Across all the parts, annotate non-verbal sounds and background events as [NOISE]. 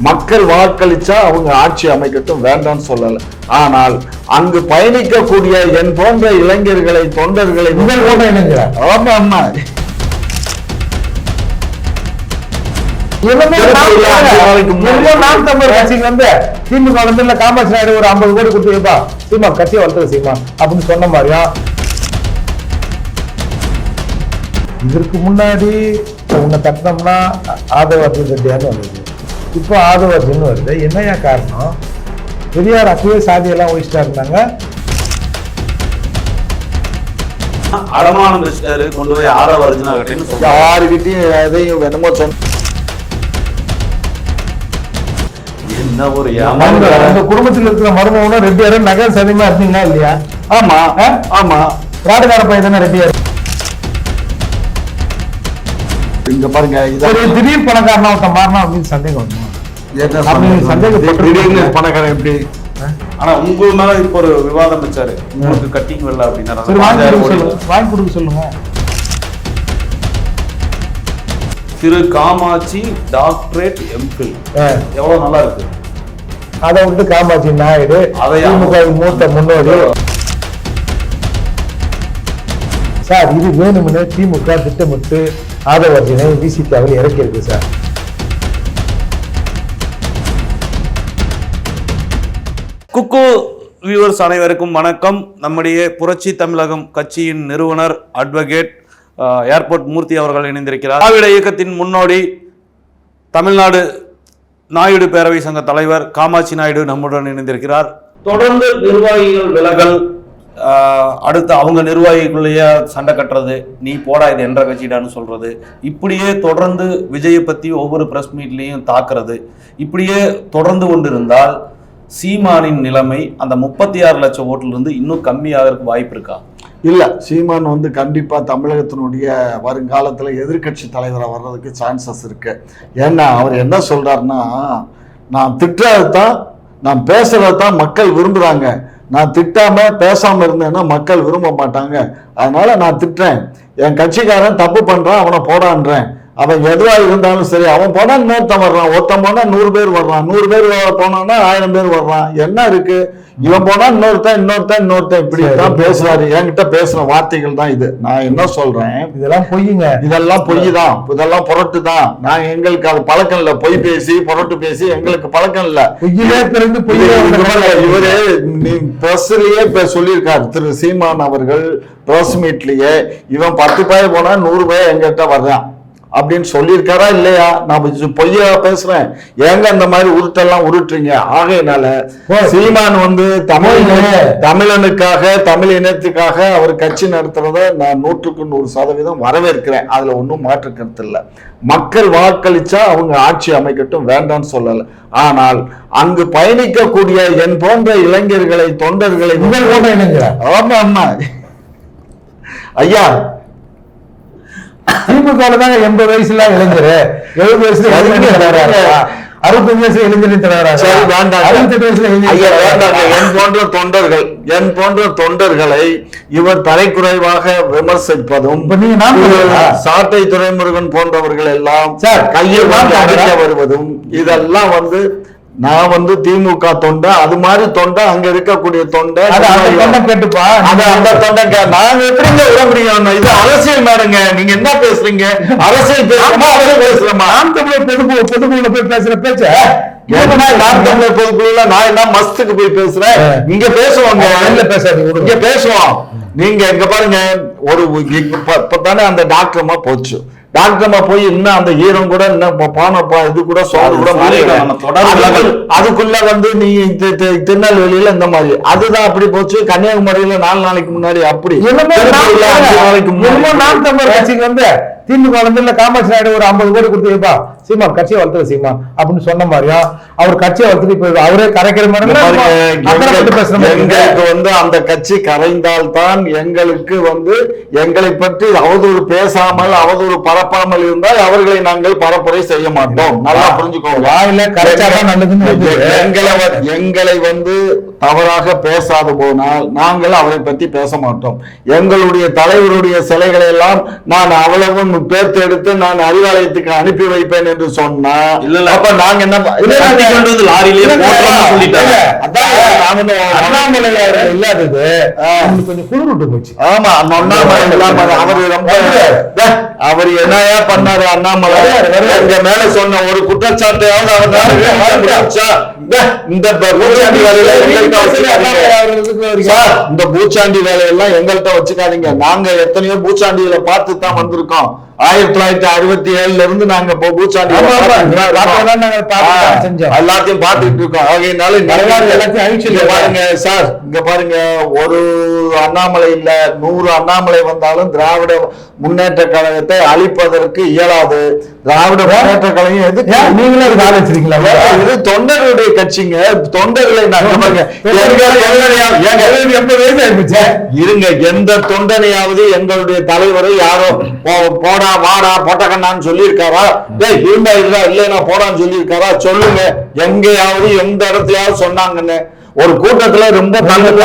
மக்கள் வாக்களிச்சா அவங்க ஆட்சி அமைக்கட்டும் வேண்டாம்னு சொல்லல. ஆனால் அங்கு பயணிக்கக்கூடிய என் போன்ற இளைஞர்களை தொண்டர்களை ஆமா ஆமா. திமுக வந்து காமாட்சி நாயுடு ஒரு ஐம்பது கோடி கொடுத்து வைப்பா சீமா கட்சியை வளர்த்தது சீமா. அப்படின்னு சொன்ன மாதிரியா? இதற்கு முன்னாடி உன்னை தட்டினோம்னா ஆதவர்ஜன் ரெட்டியார்னு வந்தது இப்போ ஆதவர்ஜன் வருது. என்னையா காரணம்? பெரியார் அப்பவே சாதியெல்லாம் ஒழிச்சிட்டா இருந்தாங்க. அடமானம் வச்சுட்டாரு. கொண்டு போய் ஆற வருஜனா கட்டின்னு சொல்றாரு. யாருக்கிட்டையும் எதையும் என்னமோ சொன்ன என்ன ஒரு. உங்க குடும்பத்தில் இருக்கிற மருமகனும் ரெட்டியாரும் நகர் சதியமா இருந்தீங்களா இல்லையா? ஆமா? ஆமா. ராடுகார பையன் தானே ரெட்டியார் இங்க பாருங்க திடீர் பணக்காரனா ஒருத்தன் மாறினா அப்படின்னு சந்தேகம் பணக்காரன் எப்படி? ஆனா உங்க மேல இப்ப ஒரு விவாதம் வச்சாரு. உங்களுக்கு கட்டிங் வரல அப்படின்னா வாங்கி கொடுக்க சொல்லுங்க. திரு காமாட்சி டாக்டரேட் எம்பில் எவ்வளவு நல்லா இருக்கு? அதை விட்டு காமாட்சி நாயுடு? திமுக மூத்த முன்னோடி. சார் இது வேணும்னு திமுக திட்டமிட்டு ஆதவர்ஜனை விசிகாவில் இறக்கி இருக்கு சார். குக்கு வியூவர்ஸ் அனைவருக்கும் வணக்கம். நம்முடைய புரட்சி தமிழகம் கட்சியின் நிறுவனர் அட்வொகேட் ஏர்போர்ட் மூர்த்தி அவர்கள் இணைந்திருக்கிறார். திராவிட இயக்கத்தின் முன்னோடி தமிழ்நாடு நாயுடு பேரவை சங்க தலைவர் காமாட்சி நாயுடு நம்முடன் இணைந்திருக்கிறார். தொடர்ந்து நிர்வாகிகள் விலகல் அடுத்து அவங்க நிர்வாகிகளுடைய சண்டை கட்டுறது நீ போடா இது என்ற கட்சிடான்னு சொல்றது இப்படியே தொடர்ந்து விஜயை பத்தி ஒவ்வொரு பிரஸ் மீட்லையும் தாக்குறது இப்படியே தொடர்ந்து கொண்டு இருந்தால் சீமானின் நிலைமை அந்த முப்பத்தி ஆறு லட்சம் ஓட்டிலிருந்து இன்னும் கம்மியாகிறதுக்கு வாய்ப்பு இருக்கா? இல்லை சீமான் வந்து கண்டிப்பாக தமிழகத்தினுடைய வருங்காலத்தில் எதிர்க்கட்சி தலைவராக வர்றதுக்கு சான்சஸ் இருக்குது ஏன்னா அவர் என்ன சொல்கிறாருன்னா நான் திட்டுறதான் நான் பேசுகிறதான் மக்கள் விரும்புகிறாங்க நான் திட்டாமல் பேசாமல் இருந்தேன்னா மக்கள் விரும்ப மாட்டாங்க. அதனால் நான் திட்டுறேன். என் கட்சிக்காரன் தப்பு பண்ணுறான் அவனை போடான்றேன். அவன் எதுவா இருந்தாலும் சரி அவன் போனா இன்னொருத்தன் வர்றான் ஒருத்தன் போனா நூறு பேர் வர்றான் நூறு பேர் போனான்னா ஆயிரம் பேர் வர்றான். என்ன இருக்கு? இவன் போனா இன்னொருத்தன் இன்னொருத்தன் இன்னொருத்தன். இப்படி தான் பேசுறாரு. என்கிட்ட பேசுற வார்த்தைகள் தான் இது. நான் என்ன சொல்றேன்? இதெல்லாம் பொய்யுங்க இதெல்லாம் பொய் தான் இதெல்லாம் புரட்டு தான் நான் எங்களுக்கு அது பழக்கம் இல்ல. பொய் பேசி புரட்டு பேசி எங்களுக்கு பழக்கம் இல்ல. இவரு பிரஸ்லயே இப்ப சொல்லியிருக்காரு. திரு சீமான் அவர்கள் பிரஸ் மீட்லயே. இவன் பத்து பாய் போனா நூறு பாய் எங்கிட்ட வர்றான். அப்படின்னு சொல்லியிருக்காரா இல்லையா? நான் பொய்யா பேசுறேன். ஏங்க இந்த மாதிரி உருட்டெல்லாம் உருட்டுறீங்க? ஆகையினால. சீமான் வந்து தமிழ். தமிழனுக்காக தமிழ் இனத்துக்காக அவர் கட்சி நடத்துறத நான் நூற்றுக்கு நூறு சதவீதம் வரவேற்கிறேன். அதுல ஒன்றும் மாற்று கருத்து இல்லை. மக்கள் வாக்களிச்சா அவங்க ஆட்சி அமைக்கட்டும் வேண்டாம்னு சொல்லல. ஆனால் அங்கு பயணிக்கக்கூடிய என் போன்ற இளைஞர்களை தொண்டர்களை ஆமா ஆமா. ஐயா திமுக தாங்க எண்பது வயசுல இளைஞர் எழுபது வயசுல அறுபத்தஞ்சு வயசுல இளைஞரின் தலைவராக. என் போன்ற தொண்டர்கள் என் போன்ற தொண்டர்களை இவர் தலைக்குறைவாக விமர்சிப்பதும்? சாட்டை துரைமுருகன் போன்றவர்கள் எல்லாம் கையில்? வருவதும் இதெல்லாம் வந்து நான் வந்து திமுக தொண்டை அது மாதிரி தொண்டை அங்க இருக்கக்கூடிய தொண்டை அந்த தொண்டை கேட்டுப்பா. அந்த தொண்டைங்க நாங்க எப்படிங்க விட முடியும்? இது அரசியல் மேடங்க. நீங்க என்ன பேசுறீங்க? அரசியல் பேசுறோமா அரசியல் பேசுறோமா? நாம் தமிழர் பொதுக்குழு பொதுக்குழுல போய் பேசுற பேச்ச? ஏன்னா நான் தமிழர் பொதுக்குழுல நான் என்ன மஸ்துக்கு போய் பேசுறேன். இங்க பேசுவாங்க. வெளில பேசாதீங்க. இங்க பேசுவோம். நீங்க இங்க பாருங்க ஒரு இப்ப- இப்பதானே அந்த டாக்டர்மா போச்சு. டாக்டர்மா போய் இன்னும் அந்த ஈரம் கூட இன்னும் பானப்பா இது கூட சோறு அது கூட அதுக்குள்ள- வந்து நீ திருநெல்வேலியில இந்த மாதிரி. அதுதான் அப்படி போச்சு. கன்னியாகுமரியில நாலு நாளைக்கு முன்னாடி அப்படி. நாம் தமிழர் கட்சிக்கு வந்து திமுக வந்து இல்ல காமாட்சி நாயுடு ஒரு ஐம்பது கோடி கொடுத்து வைப்பா. சீமா கட்சியை வளர்த்தது சீமா. அப்படின்னு சொன்ன மாதிரியா அவர் கட்சியை வளர்த்துட்டு போய் அவரே கரைக்கிற மாதிரி வந்து அந்த கட்சி கரைந்தால் தான் எங்களுக்கு வந்து எங்களை பற்றி அவதூறு பேசாமல் அவதூறு பரப்பாமல் இருந்தால் அவர்களை நாங்கள் பரப்புரை செய்ய மாட்டோம். நல்லா புரிஞ்சுக்கோங்க. எங்களை எங்களை வந்து தவறாக பேசாது போனால் நாங்கள் அவரை பத்தி பேச மாட்டோம். எங்களுடைய தலைவருடைய சிலைகளை எல்லாம் நான் அவ்வளவும் பேர்த்து எடுத்து நான் அறிவாலயத்துக்கு அனுப்பி வைப்பேன் என்று சொன்னா இல்ல. அப்ப நாங்க என்ன கொண்டு வந்து லாரியிலேயே இல்ல, போட்டோம்னு சொல்லிட்டாங்க. அதான் நாம இன்னும் அண்ணாமலை அவர்கள் இல்லாதது கொஞ்சம் குளிர் விட்டு போச்சு. ஆமா அண்ணாமலை அவரு ரொம்ப அவர் என்னையா பண்ணாரு அண்ணாமலை? எங்க மேல சொன்ன ஒரு குற்றச்சாட்டையாவது அவர் இந்த பூச்சாண்டி வேலையெல்லாம் எங்கள்கிட்ட வச்சுக்காதீங்க. நாங்க எத்தனையோ பூச்சாண்டிகளை பார்த்து தான் வந்திருக்கோம். ஆயிரத்தி தொள்ளாயிரத்தி அறுபத்தி ஏழுல இருந்து நாங்க இப்போ பூச்சாண்டி. எல்லாத்தையும் பார்த்துட்டு இருக்கோம். ஆகையினால பாருங்க சார் இங்க பாருங்க ஒரு அண்ணாமலை இல்ல நூறு அண்ணாமலை வந்தாலும் திராவிட முன்னேற்ற கழகத்தை அழிப்பதற்கு இயலாது. திராவிட முன்னேற்ற கழகம் ஏன்? நீங்களே வச்சிருக்கீங்களா? ஏங்க, இது தொண்டர்களுடைய கட்சிங்க. தொண்டர்களை நாங்க இருங்க எந்த தொண்டனையாவது எங்களுடைய தலைவர் யாரோ போ- போடா வாடா பொட்டக்கண்ணான்னு சொல்லியிருக்காரா? டேய் இருந்தா இருந்தா இல்லைன்னா போடான்னு சொல்லியிருக்காரா? சொல்லுங்க. எங்கேயாவது எந்த இடத்துலயாவது சொன்னாங்கன்னு. ஒரு கூட்டத்துல ரொம்ப தொடர்பு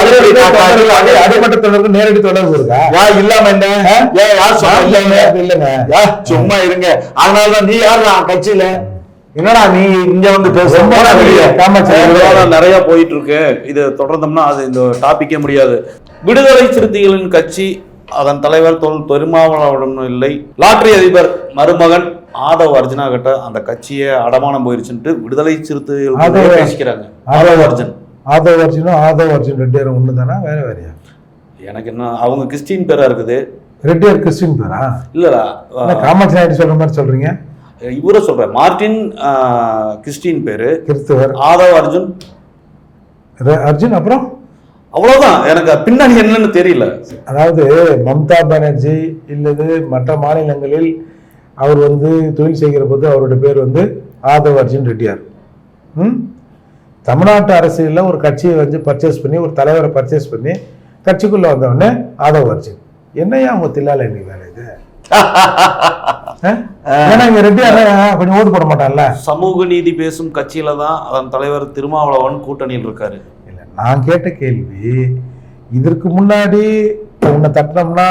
நேரடி தொடர்பு இருக்கா? யா இல்லாம என்ன? இல்லைங்க? சும்மா இருங்க. அதனாலதான் நீ யார் நான் கட்சியில? என்னடா நீ இங்க வந்து பேச போடா வெளியே. காமாட்சி விவாதம் நிறைய போயிட்டு இருக்கு? இது தொடர்ந்தோம்னா அது இந்த டாபிக்கே முடியாது. விடுதலை சிறுத்தைகளின் கட்சி அதன் தலைவர் தொல் பெருமாவளவன் இல்லை. லாட்டரி அதிபர் மருமகன் ஆதவ் அர்ஜுனா கிட்ட அந்த கட்சியே அடமானம் போயிருச்சுன்ட்டு விடுதலை சிறுத்தைகள் பேசிக்கிறாங்க. ஆதவ அர்ஜுன். ஆதவ் அர்ஜுனும் ஆதவ் அர்ஜுன் ரெட்டியாரும் ஒண்ணு தானா? வேற வேறையா? எனக்கு என்ன அவங்க கிறிஸ்டின் பேரா இருக்குது? ரெட்டியார் கிறிஸ்டின் பேரா? இல்லடா காமாட்சி நாயுடு சொல்ற மாதிரி சொல்றீங்க? இவரை சொல்றேன் மார்டின் கிறிஸ்டின் பேரு. கிறிஸ்துவர். ஆதவ் அர்ஜுன். அர்ஜுன் அப்புறம்? அவ்வளவுதான். எனக்கு பின்னாடி என்னன்னு தெரியல. அதாவது மம்தா பானர்ஜி இல்லது மற்ற மாநிலங்களில் அவர் வந்து தொழில் செய்கிற போது அவருடைய பேர் வந்து ஆதவ் அர்ஜுன் ரெட்டியார். ம்? தமிழ்நாட்டு அரசியலில் ஒரு கட்சியை வந்து பர்ச்சேஸ் பண்ணி ஒரு தலைவரை பர்ச்சேஸ் பண்ணி கட்சிக்குள்ள வந்தவொடனே ஆதவ் அர்ஜுன். என்னையா அவங்க தில்லால இன்னைக்கு வேலை இது? [LAUGHS] ஏன்னா இங்க ரெட்டியார் கொஞ்சம் ஓட்டு போட மாட்டான்ல. சமூக நீதி பேசும் கட்சியில தான் அதன் தலைவர் திருமாவளவன் கூட்டணியில் இருக்காரு. நான் கேட்ட கேள்வி இதற்கு முன்னாடி உன்னை தட்டினோம்னா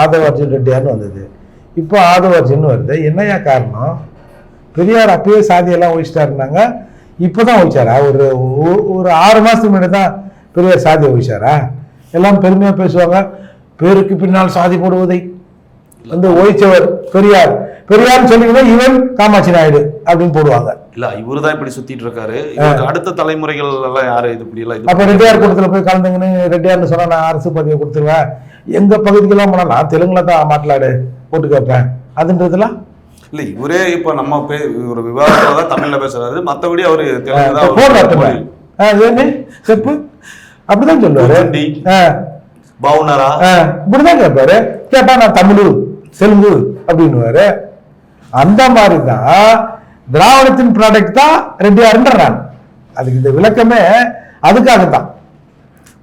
ஆதவ அர்ஜுன் ரெட்டியார்னு வந்தது. இப்போ ஆதவ அர்ஜுன் வருது. என்னையா காரணம்? பெரியார் அப்பயே சாதியெல்லாம் ஒழிச்சிட்டாருனாங்க இப்போ தான் ஒழிச்சாரா ஒரு ஒரு ஆறு மாதத்துக்கு முன்னாடி தான் பெரியார் சாதியை ஒழிச்சாரா எல்லாம் பெருமையாக பேசுவாங்க. பேருக்கு பின்னால் சாதி போடுவதை. வந்து ஒழிச்சவர் பெரியார். பெரியார்னு சொன்னீங்கன்னா இவன் காமாட்சி நாயுடு அப்படின்னு போடுவாங்க. இல்ல இவரு தான் இப்படி சுத்திட்டு இருக்காரு. அடுத்த தலைமுறைகள் எல்லாம் யாரு இது இப்படி எல்லாம் அப்ப ரெட்டியார் கூட்டத்தில் போய் கலந்துங்கன்னு ரெட்டியார்னு சொன்னா நான் அரசு பதவியை கொடுத்துருவேன் எங்க பகுதிக்கெல்லாம் போனா நான் தெலுங்குல தான் மாట్లాடு போட்டு கேட்பேன். அதுன்றதுலாம்? இல்ல இவரே இப்ப நம்ம பே- ஒரு விவாதத்துல தான் தமிழ்ல பேசுறாரு. மத்தபடி அவரு தெலுங்கு செப்பு? அப்படிதான் சொல்லுவாரு. பவுனரா? இப்படிதான் கேட்பாரு. கேட்டா நான் தமிழு தெலுங்கு அப்படின்னுவாரு. அந்த மாதிரி தான் திராவிடத்தின் ப்ராடக்ட் தான் ரெட்டியாருன்ற நான் அதுக்கு இந்த விளக்கமே அதுக்காக தான்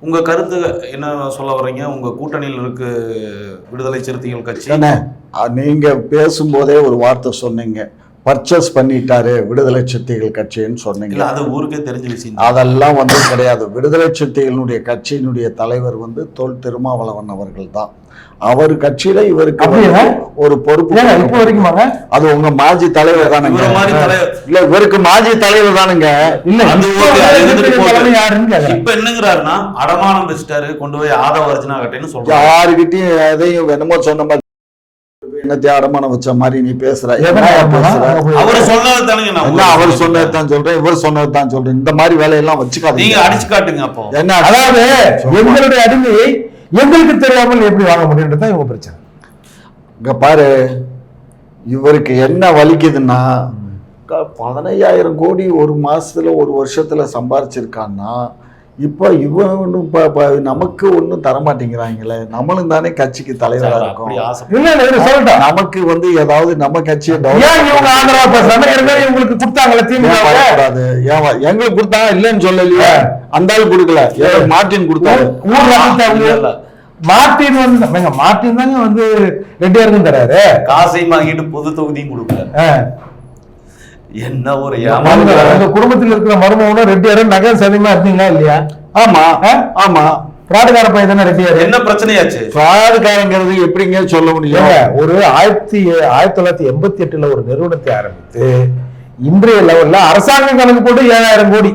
உங்க கருத்து என்ன சொல்ல வர்றீங்க? உங்க கூட்டணியில் இருக்கு விடுதலை சிறுத்தைகள் கட்சி. நீங்க பேசும்போதே ஒரு வார்த்தை சொன்னீங்க. பர்ச்சேஸ் பண்ணிட்டாரு விடுதலை சிறுத்தைகள் கட்சின்னு சொன்னீங்க. அது ஊருக்கே தெரிஞ்ச விஷயம். அதெல்லாம் வந்து கிடையாது. விடுதலை சிறுத்தைகளுடைய கட்சியினுடைய தலைவர் வந்து தொல் திருமாவளவன் அவர்கள் தான் அவர் கட்சியில இவருக்கு ஒரு பொறுப்பு அது உங்க மாஜி தலைவர் தானுங்க. இவர மாதிரி தலைவர் இல்ல இவருக்கு மாஜி தலைவர் தானுங்க. இல்ல இப்போ என்னங்கிறாருன்னா அடமானம் வச்சுட்டாரு கொண்டு போய் ஆதவ அர்ஜுனா கட்டேன்னு சொல்றாரு. யாருகிட்டயும் எதையும் என்னமோ சொன்ன மாதிரி என்னத்தையும் அடமானம் வச்ச மாதிரி நீ பேசுற? அவரு சொன்னது அவர் சொன்னது தான் சொல்றேன்? இவர் சொன்னது தான் சொல்றேன். இந்த மாதிரி வேலையெல்லாம் நீங்க வச்சுக்காதீங்க அடிச்சு காட்டுங்க அப்போ. என்ன அதாவது எங்களுடைய அடிமையை எங்களுக்கு தெரியாமல் எப்படி வாங்க முடியுன்றது தான் இவங்க பிரச்சனை. இங்க பாரு இவருக்கு என்ன வலிக்குதுன்னா பதினையாயிரம் கோடி ஒரு மாசத்துல ஒரு வருஷத்துல சம்பாரிச்சிருக்கான்னா இப்போ இவன் இப்ப நமக்கு ஒன்றும் தரமாட்டேங்கிறாங்களே நம்மளும் தானே கட்சிக்கு தலைவரா அப்படி இருக்கோம். நமக்கு வந்து ஏதாவது நம்ம கட்சியை இவங்களுக்கு கொடுத்தாங்களே வரக்கூடாது? ஏன் எங்களுக்கு கொடுத்தாங்க இல்லைன்னு சொல்லலையே. அந்த ஆள் கொடுக்கல. மார்டின் கொடுத்தாங்க இல்ல. மார்ட்டின் வந்து மார்ட்டின் தாங்க வந்து ரெட்டியாருக்கும் தராரு. காசையும் வாங்கிட்டு பொது தொகுதியும் கொடுக்கல. என்ன ஒரு குடும்பத்தில் இருக்கிற மருமகனும் ரெட்டியாரு நகை சதியமா இருந்தீங்களா இல்லையா? ஆமா? ஆமா. பிராடுகார பையன் தானே ரெட்டியாரு? என்ன பிரச்சனையாச்சு? ஃப்ராடுக்காரங்கிறது எப்படிங்க சொல்ல முடியும்? ஒரு ஆயிரத்தி ஆயிரத்தி தொள்ளாயிரத்தி எண்பத்தி எட்டுல ஒரு நிறுவனத்தை ஆரம்பித்து இன்றைய லெவல்ல அரசாங்கம் கணக்கு போட்டு ஏழாயிரம் கோடி.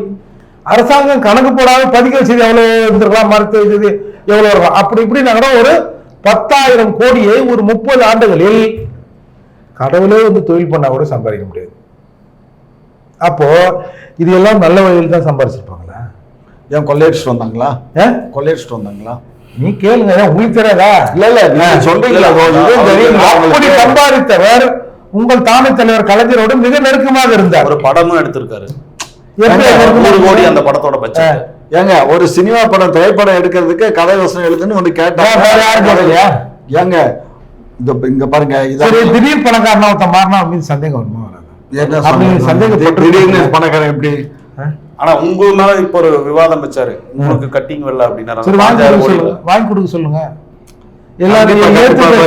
அரசாங்கம் கணக்கு போடாம பதிக்க வச்சது எவ்வளவு இருந்திருக்கலாம் மருத்துவ இது எவ்வளவு இருக்கும் அப்படி இப்படி கூட ஒரு பத்தாயிரம் கோடியை ஒரு முப்பது ஆண்டுகளில் கடவுளே வந்து தொழில் பண்ணா கூட சம்பாதிக்க முடியாது. அப்போ இது எல்லாம் நல்ல வழியில் தான் சம்பாதிச்சிருப்பாங்களா ஏன் கொள்ளையடிச்சிட்டு வந்தாங்களா? ஏ? கொள்ளையடிச்சிட்டு வந்தாங்களா? நீ கேளுங்க உங்களுக்கு தெரியாதா? இல்ல இல்ல நீங்க சொல்றீங்களா அப்படி. சம்பாதித்தவர் உங்கள் தாமை தலைவர் கலைஞரோடு மிக நெருக்கமாக இருந்தார். ஒரு படமும் எடுத்திருக்காரு. நூறு கோடி? அந்த படத்தோட பட்ஜெட். ஏங்க ஒரு சினிமா படம் திரைப்படம் எடுக்கிறதுக்கு கதை வசனம் எழுதுன்னு கேட்கலையா? கேட்டாங்க. ஏங்க இந்த இங்க பாருங்க திடீர் பணக்காரனா ஒருத்தன் மாறினா மீது சந்தேகம் வருமா? பணக்காரன் எப்படி? ஆனா உங்க மேல இப்ப ஒரு விவாதம் வச்சாரு. உங்களுக்கு கட்டிங் வரல அப்படின்னா வாங்கி கொடுக்க சொல்லுங்க. எல்லாரும்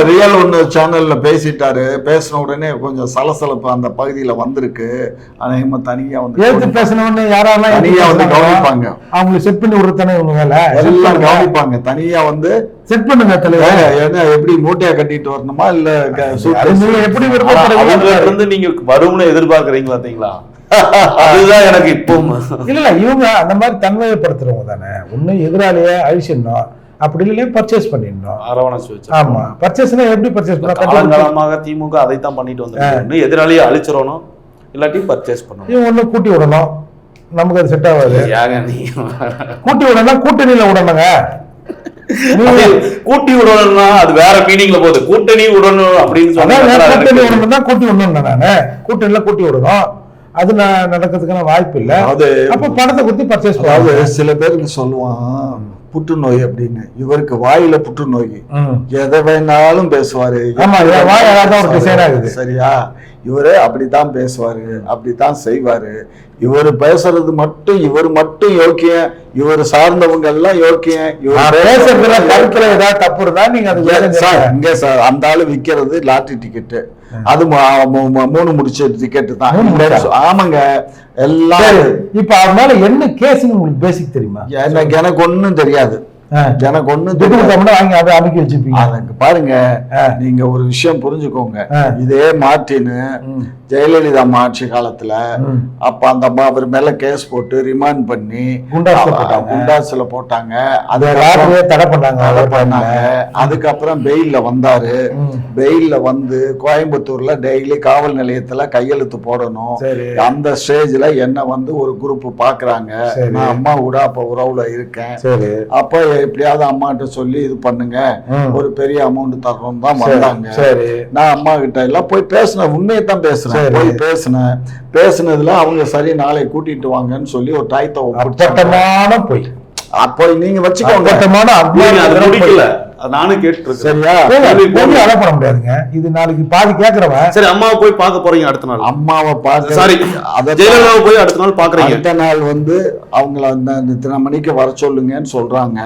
ரியல் ஒன்னு சேனல்ல பேசிட்டாரு. பேசின உடனே கொஞ்சம் சலசலப்பு அந்த பகுதியில வந்திருக்கு. அநேகமா தனியா வந்து ஏத்து பேசினவொடனே யாரெல்லாம் ஏத்து தனியா வந்து கவனிப்பாங்க. அவங்களை செட் பண்ணி விடுறதானே இவங்க வேலை எல்லாம் கவனிப்பாங்க. தனியா வந்து செட் பண்ணுங்க தலைவர். என்ன எப்படி மூட்டையா கட்டிட்டு வரணுமா? இல்ல எப்படி இருந்து நீங்க வரும்னு எதிர்பார்க்கறீங்க பாத்தீங்களா அதுதான் எனக்கு இப்போ இல்ல இல்ல இவங்க அந்த மாதிரி தன்மையப்படுத்துறவங்க தானே. ஒண்ணு எதிராளிய அழிச்சிடணும். அப்படி இல்லையா பர்ச்சேஸ் பண்ணிடணும் அரவணைச்சு வச்சு ஆமா. பர்ச்சேஸ்னா எப்படி பர்ச்சேஸ் பண்ண காலங்காலமாக திமுக அதைத்தான் பண்ணிட்டு வந்து எதிராளியை அழிச்சிடணும். இல்லாட்டி பர்ச்சேஸ் பண்ணணும். இவன் ஒண்ணு கூட்டி விடணும். நமக்கு அது செட் ஆகாது. ஏங்க நீ? கூட்டி விடணும் கூட்டணியில விடணுங்க. [LAUGHS] அது கூட்டி விடணும்னா அது வேற மீனிங்ல போகுது. கூட்டணி விடணும் அப்படின்னு சொன்னா கூட்டணி விடணும் தான் கூட்டி விடணும் நானு. கூட்டணியில கூட்டி விடணும். அது நான் நடக்கிறதுக்கான வாய்ப்பு இல்ல. அதாவது அப்ப பணத்தை கொடுத்து பர்ச்சேஸ் அதாவது சில பேருக்கு சொல்லுவான் புற்றுநோய் அப்படின்னு. இவருக்கு வாயில புற்றுநோய். எதை வேணாலும் பேசுவாரு. சரியா? இவரு அப்படித்தான் பேசுவாரு அப்படித்தான் செய்வாரு. இவர் பேசுறது மட்டும் இவர் மட்டும் யோக்கியம். இவர் சார்ந்தவங்க எல்லாம் யோக்கியம். இவர் பேசுறதுல கருத்துல ஏதாவது தப்பு இருந்தா நீங்க. இங்க சார் அந்த ஆளு விக்கிறது லாட்டரி டிக்கெட் அது மூணு முடிச்ச டிக்கெட் தான்? ஆமாங்க எல்லாம் இப்ப அதனால என்ன கேஸ்னு உங்களுக்கு பேசிக் தெரியுமா எனக்கு ஒண்ணும் தெரியாது. எனக்கு கொடுத்தோம்னா வாங்கி அதை அமுக்கி வச்சுப்பீங்க அதுக்கு பாருங்க. நீங்க ஒரு விஷயம் புரிஞ்சுக்கோங்க. இதே மார்ட்டின் ம். ஜெயலலிதா அம்மா ஆட்சி காலத்துல. அப்ப அந்த அம்மா அவர் மேல கேஸ் போட்டு ரிமாண்ட் பண்ணி குண்டாஸ்ல போட்டாங்க. லாட்டரியை தடை பண்ணாங்க தடை பண்ணாங்க அதுக்கப்புறம் பெயில்ல வந்தாரு. பெயில்ல வந்து கோயம்புத்தூர்ல டெய்லி காவல் நிலையத்துல கையெழுத்து போடணும். அந்த ஸ்டேஜ்ல என்ன வந்து ஒரு குரூப் பாக்குறாங்க. நான் அம்மா கூட அப்ப உறவுல இருக்கேன் அப்ப எப்படியாவது அம்மாட்ட சொல்லி இது பண்ணுங்க. ஒரு பெரிய அமௌண்ட் தரணும் தான் வந்தாங்க. சரி. நான் அம்மா கிட்ட எல்லாம் போய் பேசினேன். உண்மையை தான் பேசுறேன். போய் பேசினேன். பேசுனதுல அவங்க சரி நாளை கூட்டிட்டு வாங்கன்னு சொல்லி ஒரு டாய்த்த பொய். அப்போ நீங்க வச்சுக்கோங்க. நானும் கேட்டு சரியா? பொய் பொய் அதை பண்ண முடியாதுங்க. இது நாளைக்கு பாதி கேக்குறவன். சரி அம்மாவை போய் பார்க்க போறீங்க அடுத்த நாள். அம்மாவை பார்க்க சாரி ஜெயலலிதாவை போய் அடுத்த நாள் பாக்குறீங்க அடுத்த நாள் வந்து அவங்கள அந்த அந்த இத்தனை மணிக்கு வர சொல்லுங்கன்னு சொல்றாங்க.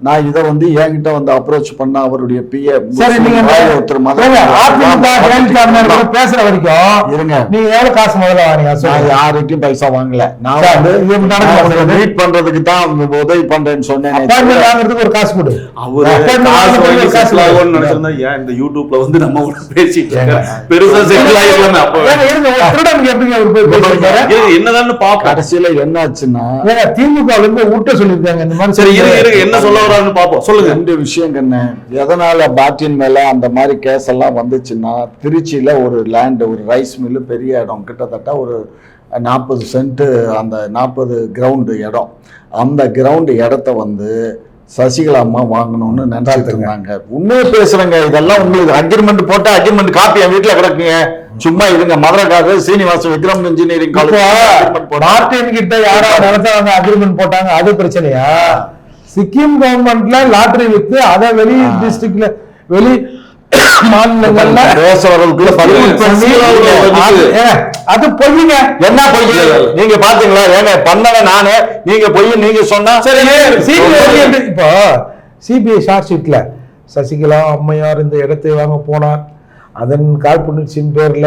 நான் இதை வந்து என்கிட்ட வந்து அப்ரோச் பண்ண அவருடைய பிஏ சரி நீங்க ஒருத்தர் பேசுற வரைக்கும் இருங்க. நீங்க எவ்வளவு காசு முதல்ல வாங்க நான் யார்கிட்டயும் பைசா வாங்கல. நான் வந்து. மீட் பண்றதுக்கு தான் உதவி பண்றேன்னு சொன்னேன் வாங்குறதுக்கு ஒரு காசு கொடு. அவரு காசு. நினைச்சிருந்தா ஏன் இந்த யூடியூப்ல வந்து நம்ம கூட பேசிட்டு. பெருசா செட்டில் ஆகிடலாமே அப்ப என்னதான்னு பாப்போம் கடைசியில என்ன ஆச்சுன்னா திமுக விட்ட சொல்லியிருக்காங்க இந்த மாதிரி சரி. இருங்க என்ன சொல்ல வர்றாருன்னு பாப்போம் சொல்லுங்க. ரெண்டு விஷயம் கண்ணு. எதனால பாட்டின் மேல அந்த மாதிரி கேஸ் எல்லாம் வந்துச்சுன்னா திருச்சியில ஒரு லேண்ட் ஒரு ரைஸ் மில்லு பெரிய இடம். கிட்டத்தட்ட ஒரு நாற்பது சென்ட் அந்த நாற்பது கிரவுண்டு இடம். அந்த கிரவுண்டு இடத்த வந்து சசிகலா அம்மா வாங்கணும்னு நினைச்சிட்டு இருந்தாங்க. உண்மையை பேசுறேங்க. இதெல்லாம் உங்களுக்கு அக்ரிமெண்ட் போட்டு அக்ரிமெண்ட் காப்பி என் வீட்டுல கிடக்குங்க. சும்மா இருங்க. மதுரைக்காரர் Srinivasan Vikram engineering college Martin கிட்ட யாரோ நிலத்தவங்க அக்ரிமெண்ட் போட்டாங்க. அது பிரச்சனையா? சிக்கிம் கவர்மெண்ட்ல லாட்டரி வித்து அதை வெளி டிஸ்ட்ரிக்ட்ல வெளி மாநிலங்கள்ல அது பொய்யுங்க என்ன பொய் நீங்க பாத்தீங்களா? ஏங்க பண்ணவன் நானு. நீங்க பொய் நீங்க சொன்னா சரி சீனியர் இப்போ சிபிஐ ஷார்ட் ஷீட்ல சசிகலா அம்மையார் இந்த இடத்தை வாங்க போனார். அதன் காழ்ப்புணர்ச்சியின் பேர்ல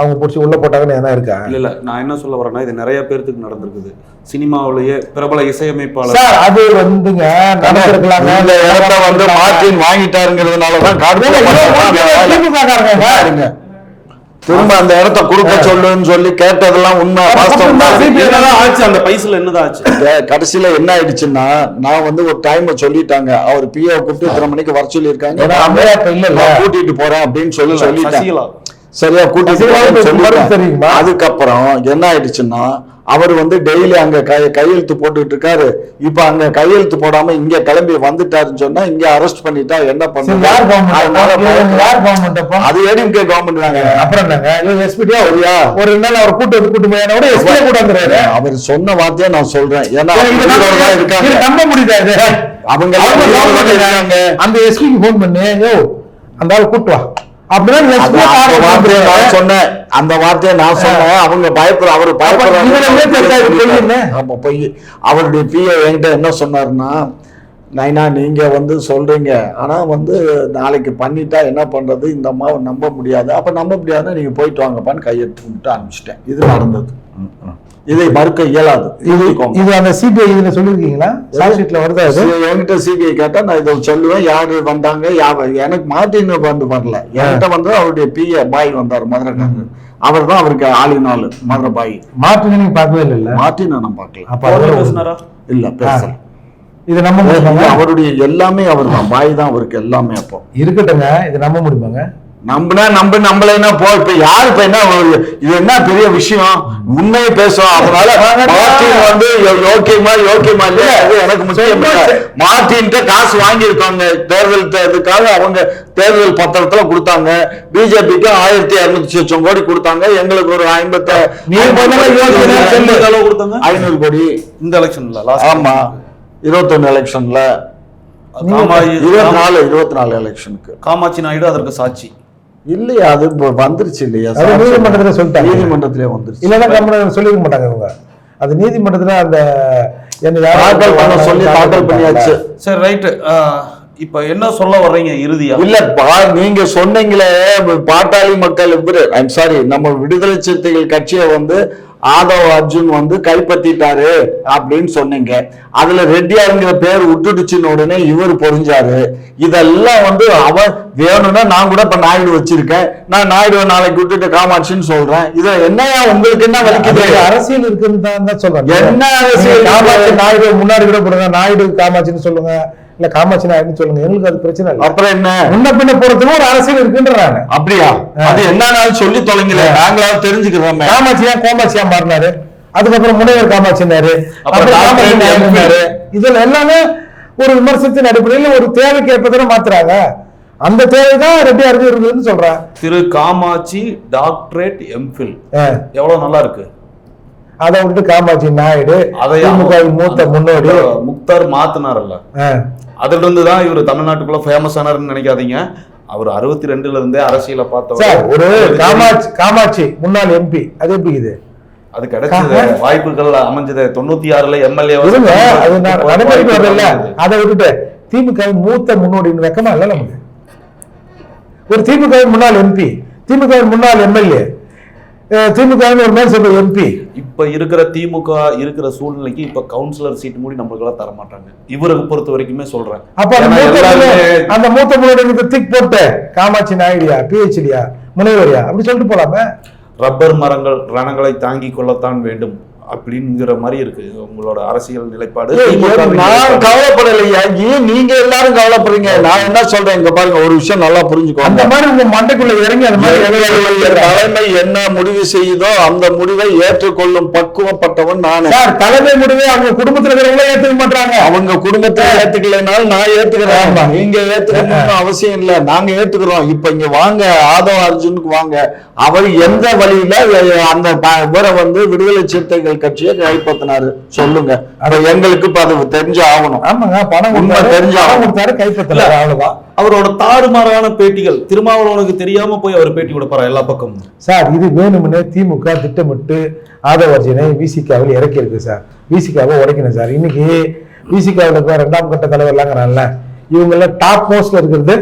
அவங்க பிடிச்சி உள்ள போட்டாங்கன்னு என்ன இருக்கா? இல்ல இல்ல. நான் என்ன சொல்ல வரேன்னா இது நிறைய பேர்த்துக்கு நடந்திருக்குது. சினிமாவிலேயே பிரபல இசையமைப்பாளர். சார் அது வந்துங்க நடந்திருக்கலாங்க இந்த இடத்த வந்து மார்டின் வாங்கிட்டாருங்கிறதுனாலதான் திமுக திரும்ப அந்த இடத்த கொடுக்க சொல்லுன்னு சொல்லி கேட்டதெல்லாம் உண்மை தான். ஆச்சு அந்த பைசல என்னதான் ஆச்சு? கடைசியில என்ன ஆயிடுச்சுன்னா நான் வந்து ஒரு டைம் சொல்லிட்டாங்க. அவர் பிஏ கூப்பிட்டு இத்தனை மணிக்கு வர சொல்லியிருக்காங்க. கூட்டிட்டு போறேன் அப்படின்னு சொல்லி சொல்லிட்டேன். சசிகலா. சரியா கூட்டிட்டு. தெரியுமா? அதுக்கப்புறம் என்ன ஆயிடுச்சுன்னா அவர் வந்து டெய்லி அங்க கையெழுத்து போட்டுட்டு இருக்காரு. இப்ப அங்க கையெழுத்து போடாம இங்க கிளம்பி வந்துட்டாருன்னு சொன்னா இங்க அரெஸ்ட் பண்ணிட்டா என்ன அப்போ? அது ஏடிஎம்கே கவர்மெண்ட் தாங்க. அப்புறம்? ஒரு ரெண்டு நாள் அவர் கூட்டு வந்து கூட்டு கூட வந்துறாரு அவர் சொன்ன வார்த்தையை நான் சொல்றேன். ஏன்னா நம்ப- முடியுதா? அவங்க அந்த எஸ்பிக்கு ஃபோன் பண்ணி. அந்த ஆள் கூட்டு சொன்னேன். அந்த வார்த்தையை நான் சொன்னேன். அவங்க பயப்படுற அவர்? பயப்படுறாங்க பொய். அவருடைய பிஏ என்கிட்ட என்ன சொன்னாருன்னா நைனா நீங்க வந்து சொல்றீங்க. ஆனா வந்து நாளைக்கு பண்ணிட்டா என்ன பண்றது? இந்த அம்மாவை நம்ப முடியாது. அப்ப நம்ப முடியாதுன்னா நீங்க போயிட்டு வாங்கப்பான்னு கையெழுத்து கும்பிட்டு அனுப்பிச்சிட்டேன். இது நடந்தது. இதை மறுக்க இயலாது. இது அந்த சிபிஐ இதுல சொல்லிருக்கீங்களா? சார்ஜ் ஷீட்ல வருதா இது? என்கிட்ட சிபிஐ கேட்டா நான் இதை சொல்லுவேன். யாரு வந்தாங்க? யா- எனக்கு மார்டின் வந்து வரல என்கிட்ட வந்து அவருடைய பிஏ பாய் வந்தார் மதுரைக்காரர் அவர் தான் அவருக்கு ஆளினாள் மதுரை பாய். மாற்று நீங்க பார்க்கவே இல்லைல்ல? மார்டின் நான் பார்க்கல. இல்ல பேசல. இது நம்ப முடியுமாங்க? அவருடைய எல்லாமே அவர் தான் பாய் தான் அவருக்கு எல்லாமே அப்போ. இருக்கட்டுங்க இது நம்ப முடியுமாங்க? நம்பினா நம்ப நம்பலைன்னா போ. இப்ப யாரு இப்ப என்ன இது என்ன பெரிய விஷயம்? உண்மையை பேசும் அதனால மார்டின் வந்து யோக்கியமா யோக்கியமா இல்லையா அது எனக்கு முக்கியம் மார்டின்ட்ட காசு வாங்கியிருக்காங்க. தேர்தல் இதுக்காக அவங்க தேர்தல் பத்திரத்துல கொடுத்தாங்க. பிஜேபிக்கு ஆயிரத்தி இருநூத்தி சொச்சம் கோடி கொடுத்தாங்க. எங்களுக்கு ஒரு ஐம்பத்தி ஐநூறு கோடி. இந்த எலெக்ஷன்ல ஆமா. இருபத்தொன்னு எலெக்ஷன்ல இருபத்தி நாலு இருபத்தி நாலு எலெக்ஷனுக்கு காமாட்சி நாயுடு அதற்கு சாட்சி. இல்லையா? அது இப்ப வந்துருச்சு இல்லையா? அது நீதிமன்றத்துல சொல்லிட்டாங்க. நீதிமன்றத்திலே வந்துருச்சு. இல்லைன்னா கம்பெனி சொல்லிருக்க மாட்டாங்க இவங்க அது நீதிமன்றத்துல அந்த என்ன தாக்கல் பண்ண சொல்லி தாக்கல் பண்ணியாச்சு. சரி ரைட்டு. இப்ப என்ன சொல்ல வர்றீங்க இறுதியா? இல்ல பா- நீங்க சொன்னீங்களே பாட்டாளி மக்கள் இவரு. ஐம் சாரி நம்ம விடுதலை சிறுத்தைகள் கட்சியை வந்து ஆதவ் அர்ஜுன் வந்து கைப்பற்றிட்டாரு அப்படின்னு சொன்னீங்க. அதுல ரெட்டியாருங்கிற பேர் விட்டுடுச்சுன்னு உடனே இவர் பொறிஞ்சாரு. இதெல்லாம் வந்து அவன் வேணும்னா நான் கூட இப்ப நாயுடு வச்சிருக்கேன். நான் நாயுடு நாளைக்கு விட்டுட்டு காமாட்சின்னு சொல்றேன். இத என்னையா உங்களுக்கு என்ன வலிக்குது? அரசியல் இருக்குன்னு தான் தான் சொல்றேன். என்ன அரசியல்? காமாட்சி நாயுடு முன்னாடி கூட போடுங்க. நாயுடு காமாட்சின்னு சொல்லுங்க. இல்ல காமாட்சி நாயுடுன்னு சொல்லுங்க. எங்களுக்கு அது பிரச்சனை இல்லை. அப்புறம் என்ன? முன்ன பின்ன போறதுக்கு ஒரு அரசியல் இருக்குன்றாங்க அப்படியா? அது என்னன்னாலும் சொல்லி தொலைங்களே நாங்களாவது தெரிஞ்சுக்கிறோமே. காமாட்சியா கோமாட்சியா மாறினாரு? அதுக்கப்புறம் முனைவர் காமாட்சினாரு அப்புறம் இதுல எல்லாமே ஒரு விமர்சனத்தின் அடிப்படையில் ஒரு தேவைக்கு ஏற்பதானே மாத்துறாங்க. அந்த தேவைதான் ரெட்டியாருக்கு இருந்ததுன்னு சொல்றேன். Thiru Kamatchi doctorate MPhil. எவ்வளவு நல்லா இருக்கு? அதை விட்டு காமாட்சி நாயுடு அதை மூத்த முன்னோடி. முக்தார் மாத்தினார்ல. ஆ. அதுல இருந்து தான் இவர் தமிழ்நாட்டுக்குள்ள ஃபேமஸ் ஆனாருன்னு நினைக்காதீங்க. அவர் அறுபத்தி ரெண்டுல இருந்தே அரசியல பார்த்தவர். ஒரு காமாட்சி காமாட்சி முன்னாள் எம்பி அது எப்படி இது? அது கிடைச்சது வாய்ப்புகள் அமைஞ்சது. தொண்ணூத்தி ஆறுல எம்எல்ஏ அது விட்டுட்டு திமுக மூத்த முன்னோடின்னு வெக்கமா இல்ல நமக்கு? ஒரு திமுக முன்னாள் எம்பி திமுக முன்னாள் எம்எல்ஏ திமுக ஒரு மேல் சபை எம்பி இப்ப இருக்கிற திமுக இருக்கிற சூழ்நிலைக்கு இப்ப கவுன்சிலர் சீட் மூடி நம்மளுக்கு தர மாட்டாங்க இவருக்கு பொறுத்த வரைக்குமே சொல்றேன். அப்ப அந்த மூத்த முன்னோடி திக் போட்டு காமாட்சி நாயுடியா பிஹெச்டியா முனைவரியா? அப்படி சொல்லிட்டு போலாமே. ரப்பர் மரங்கள் ரணங்களை தாங்கிக் கொள்ளத்தான் வேண்டும். அப்படிங்கிற மாதிரி இருக்கு. உங்களோட அரசியல் நிலைப்பாடு நான். கவலைப்படலையா? ஏன் நீங்க எல்லாரும் கவலைப்படுறீங்க? நான் என்ன சொல்றேன்? இங்க பாருங்க ஒரு விஷயம் நல்லா அந்த புரிஞ்சுக்கோங்க மாதிரி உங்க மண்டைக்குள்ள இறங்கி அந்த மாதிரி தலைமை என்ன முடிவு செய்யுதோ அந்த முடிவை ஏற்றுக்கொள்ளும் பக்குவப்பட்டவன் நானு. சார் தலைமை முடிவே அவங்க குடும்பத்துல இருக்கிறவங்களே ஏத்துக்க மாட்டாங்க அவங்க குடும்பத்தை ஏத்துக்கலைனாலும் நான் ஏத்துக்கிறேன். நீங்க ஏத்துக்கணும்னு அவசியம் இல்ல. நாங்க ஏத்துக்கிறோம். இப்ப இங்க வாங்க ஆதவ அர்ஜுனுக்கு வாங்க. அவர் எந்த வழியில அந்த வந்து விடுதலை சிறுத்தைகள் கட்சியை கைப்பற்றினாரு. சொல்லுங்க. எங்களுக்கு இப்ப அது தெரிஞ்சு ஆகணும் ஆமாங்க பணம் உண்மை தெரிஞ்சா- கொடுத்தாரு கைப்பற்றல அவ்வளவுதான். அவரோட தாறுமாறான பேட்டிகள் திருமாவளவனுக்கு தெரியாம போய் அவர் பேட்டி கொடுப்பாரா எல்லா பக்கமும்? சார் இது வேணும்னே திமுக திட்டமிட்டு ஆதவர்ஜனை விசிகாவில் இறக்கி இருக்கு சார். விசிகாவை உடைக்கணும் சார். இன்னைக்கு விசிகாவில் இருக்கிற ரெண்டாம் கட்ட தலைவர்லாங்கிறான்ல இவங்கள டாப் மோஸ்ட்ல இருக்கிறது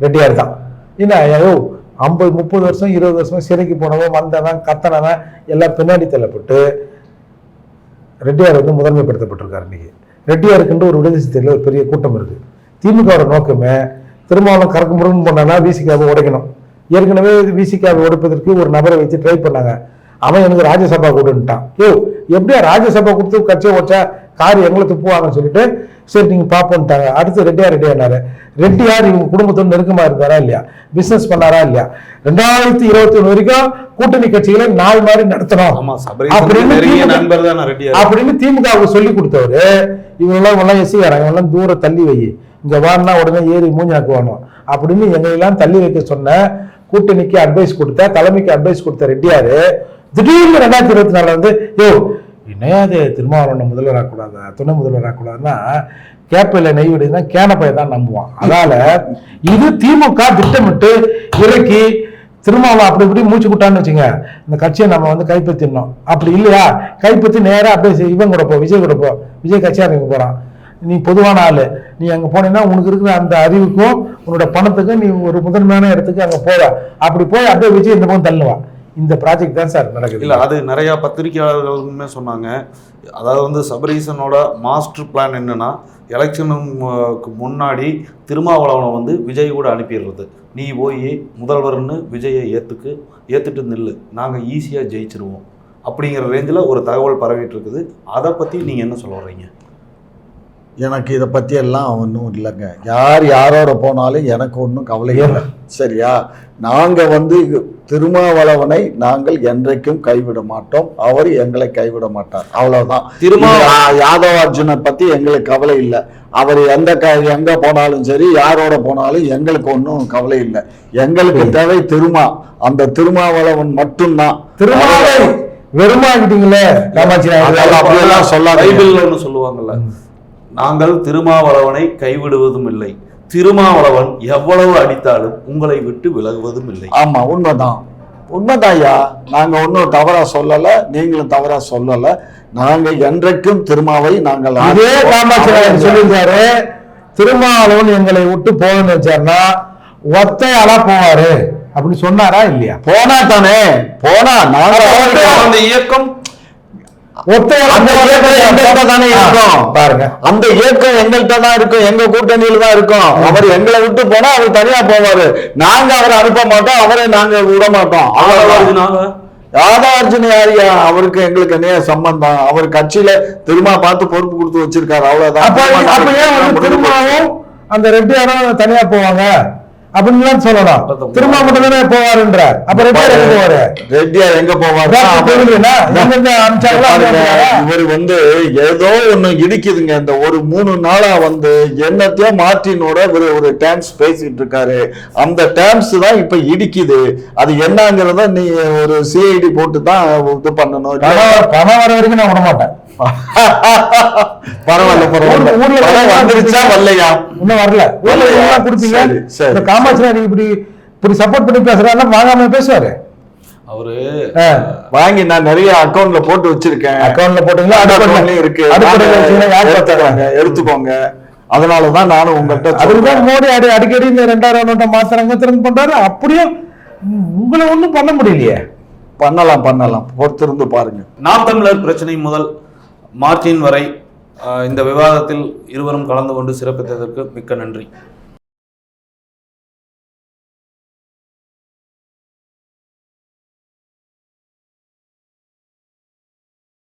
ரெட்டியார் தான். என்ன ஐயோ ஐம்பது முப்பது வருஷம் இருபது வருஷம் சிறைக்கு போனவன் வந்தவன் கத்தனவன் எல்லாம் பின்னாடி தள்ளப்பட்டு ரெட்டியார் வந்து முதன்மைப்படுத்தப்பட்டிருக்காரு இன்னைக்கு. ரெட்டியாருக்குன்ற ஒரு விடுதலை சிறுத்தையில் ஒரு பெரிய கூட்டம் இருக்கு. திமுகவோட நோக்கமே திருமாவளம் கறக்கு முருகன் பண்ணானா விசிகாவை உடைக்கணும். ஏற்கனவே விசிகாவை உடைப்பதற்கு ஒரு நபரை வச்சு ட்ரை பண்ணாங்க. அவன் எனக்கு ராஜ்யசபா கொடுன்ட்டான் யோ எப்படியா ராஜ்யசபா கொடுத்து கட்சியை வச்சா கார் எங்களை துப்புவாங்கன்னு சொல்லிட்டு சரி நீங்க பாப்போன்ட்டாங்க அடுத்து ரெட்டியார் ரெட்டியானாரு ரெட்டியார் இவங்க குடும்பத்தோட நெருக்கமா இருந்தாரா இல்லையா? பிசினஸ் பண்ணாரா இல்லையா? ரெண்டாயிரத்தி இருபத்தி ஒண்ணு வரைக்கும் கூட்டணி கட்சிகளை நாள் மாதிரி நடத்தணும். அப்படின்னு நெருங்கிய திமுக அப்படின்னு திமுகவுக்கு சொல்லி கொடுத்தவரு இவங்கெல்லாம் இவங்கெல்லாம் எஸ்சி வராங்க இவங்கெல்லாம் தூரம் தள்ளி வை. இங்க வான்னா உடனே ஏறி மூஞ்சாக்கு வாணும் அப்படின்னு எங்கெல்லாம் தள்ளி வைக்க சொன்ன கூட்டணிக்கு அட்வைஸ் கொடுத்த தலைமைக்கு அட்வைஸ் கொடுத்த ரெட்டியாரு திடீர்னு ரெண்டாயிரத்தி இருபத்தி நாலுல வந்து யோ என்னையாது திருமாவளவனை முதல்வராக கூடாது துணை முதல்வராக கூடாதுன்னா கேப்பையில நெய் விடுதுன்னா கேனப்பைய தான் நம்புவான். அதால இது திமுக திட்டமிட்டு இறக்கி திருமாவளம் அப்படி இப்படி மூச்சு விட்டான்னு வச்சுங்க இந்த கட்சியை நம்ம வந்து கைப்பற்றிடணும். அப்படி இல்லையா? கைப்பற்றி நேரா அப்படியே இவன் கூட போ விஜய் கூட போ விஜய் கட்சியாரங்க போகிறான் நீ பொதுவான ஆளு. நீ அங்க போனீங்கன்னா உனக்கு இருக்கிற அந்த அறிவுக்கும் உன்னோட பணத்துக்கும் நீ ஒரு முதன்மையான இடத்துக்கு அங்க போவ அப்படி போய் அப்படியே விஜய் இந்த பக்கம் தள்ளுவான். இந்த ப்ராஜெக்ட் தான் சார் நடக்குது. இல்ல அது நிறைய பத்திரிகையாளர்களுமே சொன்னாங்க. அதாவது வந்து சபரீசனோட மாஸ்டர் பிளான் என்னன்னா எலெக்ஷனுக்கு முன்னாடி திருமாவளவனை வந்து விஜய் கூட அனுப்பிடுறது. நீ போய் முதல்வர்னு விஜயை ஏத்துக்கு ஏத்துட்டு நில்லு. நாங்க ஈஸியா ஜெயிச்சிருவோம். அப்படிங்கிற ரேஞ்சில் ஒரு தகவல் பரவிட்டு இருக்குது. அதை பத்தி நீங்க என்ன சொல்ல வர்றீங்க? எனக்கு இதை பற்றி எல்லாம் ஒன்றும் இல்லைங்க. யார் யாரோட போனாலும் எனக்கு ஒன்றும் கவலை இல்லை. சரியா? நாங்கள் வந்து திருமாவளவனை நாங்கள் என்றைக்கும் கைவிட மாட்டோம். அவர் எங்களை கைவிட மாட்டார். அவ்வளவுதான். திருமா- யாதவ அர்ஜுனை பற்றி எங்களுக்கு கவலை இல்லை. அவர் எந்த க எங்கே போனாலும் சரி யாரோட போனாலும் எங்களுக்கு ஒன்றும் கவலை இல்லை. எங்களுக்கு தேவை திருமா. அந்த திருமாவளவன் மட்டும்தான். திருமாவை வெறுமாக்கிட்டீங்களே. அப்படியெல்லாம் சொல்லாதீங்க. பைபிள்ல ஒன்று சொல்லுவாங்கல்ல நாங்கள் திருமாவளவனை கைவிடுவதும் இல்லை. திருமாவளவன் எவ்வளவு அடித்தாலும் உங்களை விட்டு விலகுவதும் இல்லை. ஆமா உண்மைதான். உண்மைதான் ஐயா. நாங்க ஒன்றும் தவறா சொல்லல நீங்களும் தவறா சொல்லல. நாங்க என்றைக்கும் திருமாவை நாங்கள் இதே காமாட்சி நாயுடு சொல்லியிருக்காரு திருமாவளவன் எங்களை விட்டு போகணும்னு வச்சாருன்னா ஒத்தையாளா போவாரு. அப்படின்னு சொன்னாரா இல்லையா? போனா தானே? போனா நாங்க அந்த இயக்கம் ஒத்தையாளா அந்த இயக்கம் எங்கள்கிட்ட தானே இருக்கும். பாருங்க. அந்த இயக்கம் எங்கள்கிட்ட தான் இருக்கும். எங்க கூட்டணியில தான் இருக்கும். அவர் எங்களை விட்டு போனா அவர் தனியா போவாரு. நாங்க அவரை அனுப்ப மாட்டோம். அவரை நாங்க விட மாட்டோம். ஆதரவாளர்களாக யாதார்ஜுன யாரியா அவருக்கு எங்களுக்கு என்ன சம்பந்தம்? அவர் கட்சியில திரும்ப பார்த்து பொறுப்பு கொடுத்து வச்சிருக்காரு. அவ்வளவுதான். திருமாவும் அந்த ரெட்டியாரும் தனியா போவாங்க? அப்படின்னு சொல்லலாம் திருமா மட்டும் தானே போவாருன்ற அப்ப ரெட்டியார் எங்க போவாரு? ரெட்டியார் எங்க போவாரு? இவர் வந்து ஏதோ ஒண்ணு இடிக்குதுங்க. இந்த ஒரு மூணு நாளா வந்து என்னத்தையோ மார்டினோட ஒரு ஒரு டேர்ம்ஸ் பேசிட்டு இருக்காரு. அந்த டேர்ம்ஸ் தான் இப்ப இடிக்குது. அது என்னங்கிறத நீ ஒரு சிஐடி போட்டு தான் இது பண்ணணும். பணம் வர வரைக்கும் நான் விட மாட்டேன். [LAUGHS] பரவாயில்ல பரவாயில்ல. ஊர்ல வந்துருச்சா வரலையா? இன்னும் வரல. ஊர்ல கொடுப்பீங்க. இந்த காமாட்சி இப்படி இப்படி சப்போர்ட் பண்ணி பேசுறாருன்னா வாங்காம பேசுவாரு? அவரு வாங்கி நான் நிறைய அக்கவுண்ட்ல போட்டு வச்சிருக்கேன். அக்கவுண்ட்ல போட்டீங்களா? அடிப்படையில அக்கவுண்ட்லயும் இருக்கு. எடுத்துக்கோங்க அதனாலதான் நானும் உங்கள்கிட்ட அதுக்குதான் மோடி அடி அடிக்கடி இந்த ரெண்டாயிரம் நோட்டை மாத்திரங்க திறன் பண்றாரு. அப்படியும் உங்களை ஒண்ணும் பண்ண முடியலையே. பண்ணலாம் பண்ணலாம். பொறுத்திருந்து பாருங்க. நாம் தமிழர் பிரச்சனை முதல். மார்ச்சின் வரை இந்த விவாதத்தில் இருவரும் கலந்து கொண்டு சிறப்பித்ததற்கு மிக்க நன்றி.